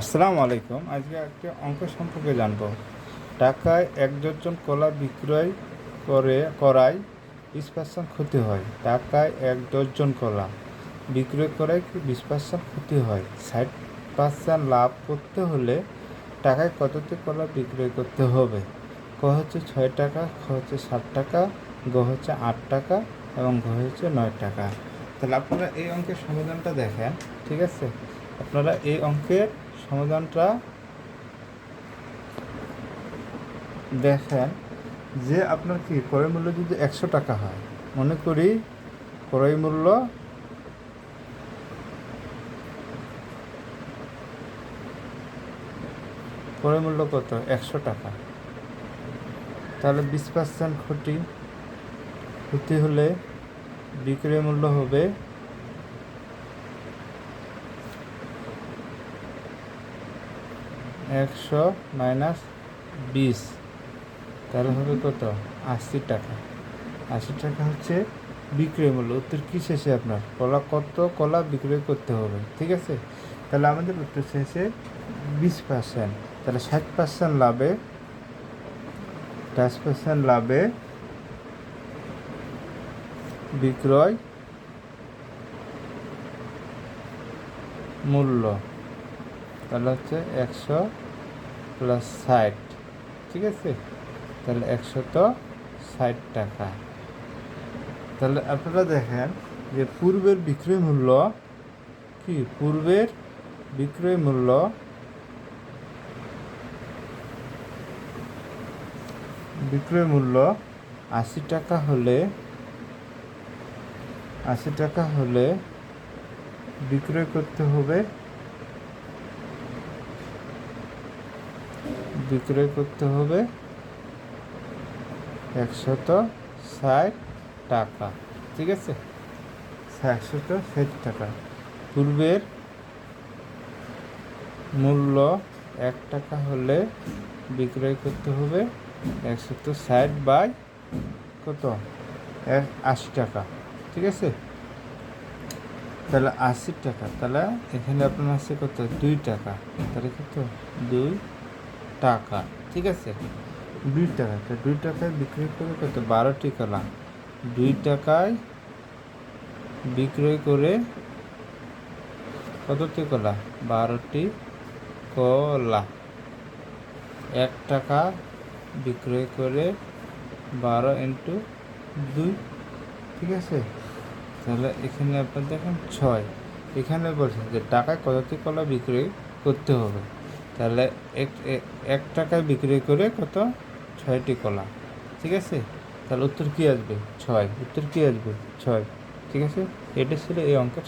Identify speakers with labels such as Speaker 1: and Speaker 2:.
Speaker 1: আসসালামু আলাইকুম। আজকে একটি অঙ্ক সম্পর্কে জানব। টাকায় এক ডজন কলা বিক্রয় করে, করায় বিশ পার্সেন্ট ক্ষতি হয়। টাকায় এক ডজন কলা বিক্রয় করায় বিশ পার্সেন্ট ক্ষতি হয়। ষাট পার্সেন্ট লাভ করতে হলে টাকায় কতটি কলা বিক্রয় করতে হবে? ক হচ্ছে ছয় টাকা, খ হচ্ছে সাত টাকা, গ হচ্ছে আট টাকা এবং ঘ হচ্ছে নয় টাকা। তাহলে আপনারা এই অঙ্কের সমাধানটা দেখেন, ঠিক আছে? আপনারা এই অঙ্কের সমাধানটা দেখেন যে আপনার কি, ক্রয় মূল্য যদি একশো টাকা হয়, মনে করি ক্রয় মূল্য ক্রয় মূল্য কত? একশো টাকা। তাহলে বিশ পার্সেন্ট ক্ষতি ক্ষতি হলে বিক্রয় মূল্য হবে একশো মাইনাস বিশ। তাহলে হবে কত? আশি টাকা। আশি টাকা হচ্ছে বিক্রয় মূল্য। উত্তর কী শেষে আপনার? কলা কত? কলা বিক্রয় করতে হবে, ঠিক আছে? তাহলে আমাদের উত্তর শেষে বিশ পার্সেন্ট তাহলে ষাট পার্সেন্ট লাভে, দশ পার্সেন্ট লাভে বিক্রয় মূল্য। তাহলে হচ্ছে একশো প্লাস ষাট, ঠিক আছে? তাহলে একশো তো ষাট টাকা। তাহলে আপনারা দেখেন যে পূর্বের বিক্রয় মূল্য কি? পূর্বের বিক্রয় মূল্য বিক্রয় মূল্য আশি টাকা হলে, আশি টাকা হলে বিক্রয় করতে হবে বিক্রয় করতে হবে একশত ষাট টাকা, ঠিক আছে? একশত ষাট টাকা। পূর্বের মূল্য এক টাকা হলে বিক্রয় করতে হবে একশত ষাট বাই কত? এক আশি টাকা, ঠিক আছে? তাহলে আশি টাকা, তাহলে এখানে আপনার আছে কত? দুই টাকা। তাহলে কত? দুই টাকা, ঠিক আছে? দুই টাকা তো দুই টাকায় বিক্রয় করে কত? বারোটি কলা দুই টাকায় বিক্রয় করে কতটি কলা বারোটি কলা। এক টাকা বিক্রয় করে বারো ইন্টু দুই, ঠিক আছে? তাহলে এখানে আপনার দেখেন ছয়। এখানে বলছেন যে টাকায় কতটি কলা বিক্রয় করতে হবে? তাহলে এক এক টাকায় বিক্রি করে কত? ছয়টি কলা। ঠিক আছে? তাহলে উত্তর কী আসবে? ছয়। উত্তর কী আসবে? ছয়। ঠিক আছে? এটা ছিল এই অঙ্কের